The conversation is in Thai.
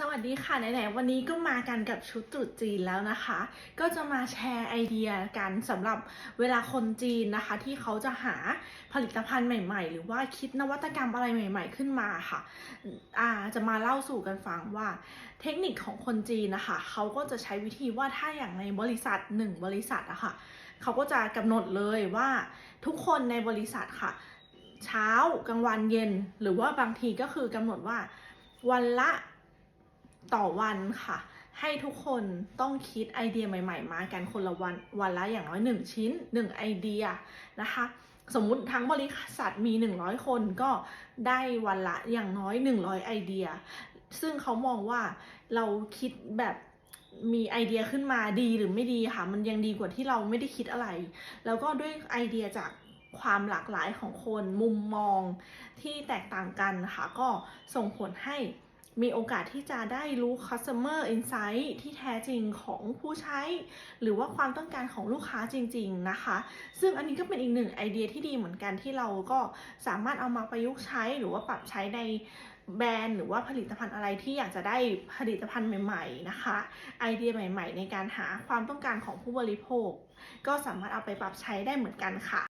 สวัสดีค่ะ ไหนๆ วันนี้ก็มากันกับชุดตรุษจีนแล้วนะคะ ก็จะมาแชร์ไอเดียกันสำหรับเวลาคนจีนนะคะ ที่เขาจะหาผลิตภัณฑ์ใหม่ ๆ หรือว่าคิดนวัตกรรมอะไรใหม่ ๆ ขึ้นมาค่ะอ่าจะมาเล่าสู่กันฟังว่า เทคนิคของคนจีนนะคะเขาก็จะใช้วิธีว่าถ้าอย่างในบริษัทหนึ่งบริษัทอะค่ะเขาก็จะกำหนดเลยว่าทุกคนในบริษัทค่ะ เช้ากลางวันเย็น หรือว่าบางทีก็คือกำหนดว่าวันละ ต่อวันค่ะ ให้ทุกคนต้องคิดไอเดียใหม่ ๆ มากันคนละวันวันละอย่างน้อย 1 ชิ้น 1 ไอเดียนะคะ สมมุติทั้งบริษัทมี 100 คนก็ได้วันละอย่างน้อย 100 ไอเดีย ซึ่งเขามองว่าเราคิดแบบมีไอเดียขึ้นมาดีหรือไม่ดีค่ะ มันยังดีกว่าที่เราไม่ได้คิดอะไร แล้วก็ด้วยไอเดียจากความหลากหลายของคนมุมมองที่แตกต่างกันค่ะ ก็ส่งผลให้ มีโอกาสที่จะได้รู้ customer insight ที่แท้จริงของผู้ใช้ หรือว่าความต้องการของลูกค้าจริง ๆนะคะ ซึ่งอันนี้ก็เป็นอีกหนึ่งไอเดียที่ดีเหมือนกันที่เราก็สามารถเอามาประยุกต์ใช้หรือว่าปรับใช้ในแบรนด์หรือว่าผลิตภัณฑ์อะไรที่อยากจะได้ผลิตภัณฑ์ใหม่ๆนะคะ ไอเดียใหม่ ๆ ในการหาความต้องการของผู้บริโภค ก็สามารถเอาไปปรับใช้ได้เหมือนกันค่ะ